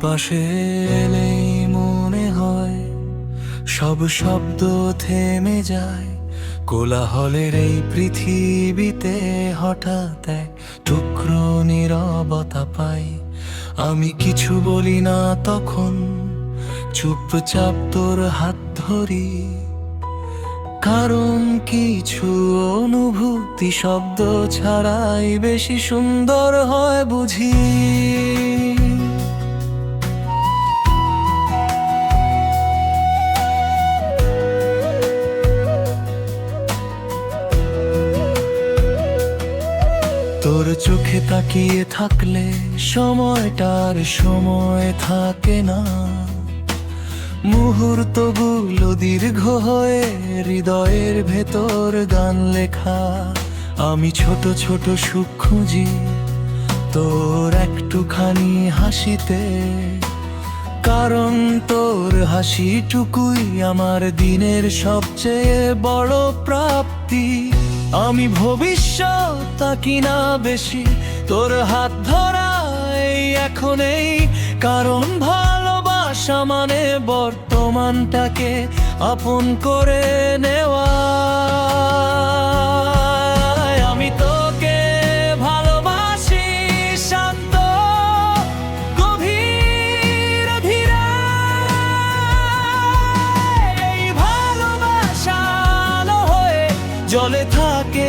পাশে এলেই মনে হয় সব শব্দ থেমে যায়। কোলাহলের এই পৃথিবীতে হঠাৎ এক টুকরো নিরবতা পাই। আমি কিছু বলি না তখন, চুপচাপ তোর হাত ধরি। কারণ কিছু অনুভূতি শব্দ ছাড়াই বেশি সুন্দর হয় বুঝি। তোর চোখে তাকিয়ে থাকলে সময়টার সময় থাকে না। মুহূর্তগুলো দীর্ঘ হয়ে হৃদয়ের ভেতর গান লেখা। আমি ছোট ছোট সুখ খুঁজি তোর একটুখানি হাসিতে। কারণ তোর হাসিটুকুই আমার দিনের সবচেয়ে বড় প্রাপ্তি। আমি ভবিষ্যৎ তাকি না বেশি? তোর হাত ধরা এখন এই কারণ ভালোবাসা মানে বর্তমানটাকে আপন করে নেওয়া। আমি তোকে ভালোবাসি শান্ত, গভীর ধীরে। এই ভালোবাসা জলে থাকে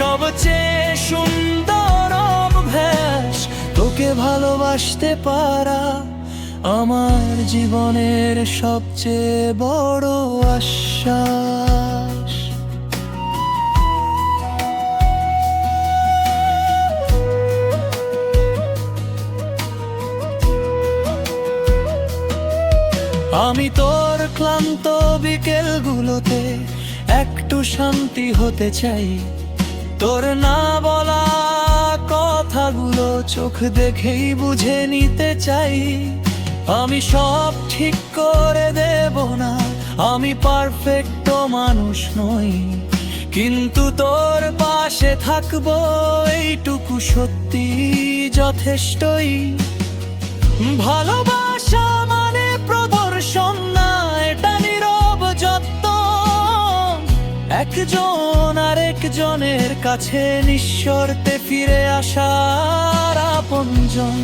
সবচেয়ে সুন্দর অভ্যাস, তোকে ভালোবাসতে পারা আমার জীবনের সবচেয়ে বড় আশ্বাস। আমি তোর ক্লান্ত বিকেলগুলোতে একটু শান্তি হতে চাই তোর না বলা কথাগুলো চোখ দেখেই বুঝে নিতে চাই। আমি সব ঠিক করে দেব না, আমি পারফেক্ট মানুষ নই। কিন্তু তোর পাশে থাকব, এইটুকু সত্যি যথেষ্টই। ভালোবাসা একজন আর একজনের কাছে নিঃশর্তে ফিরে আসার আপনজন।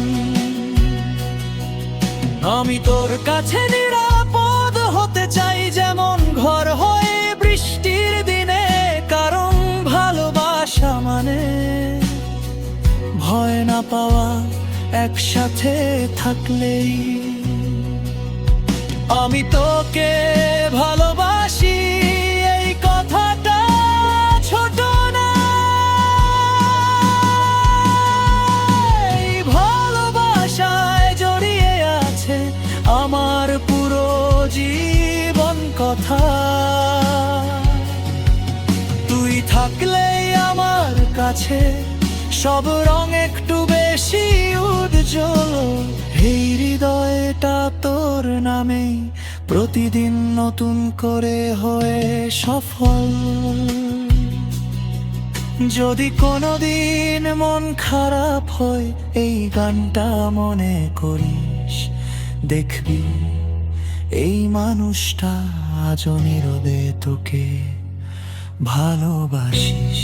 আমি তোর কাছে নিরাপদ হতে চাই, যেমন ঘর হয়ে বৃষ্টির দিনে, কারণ ভালোবাসা মানে ভয় না পাওয়া, একসাথে থাকলেই। আমি তোকে কাছে সব রং একটু বেশি উজ্জ্বল। এই হৃদয়টা তোর নামে প্রতিদিন নতুন করে হয়ে সফল। যদি কোনোদিন মন খারাপ হয়, এই গানটা মনে করিস। দেখবি, এই মানুষটা আজ নীরবে তোকে ভালোবাসিস।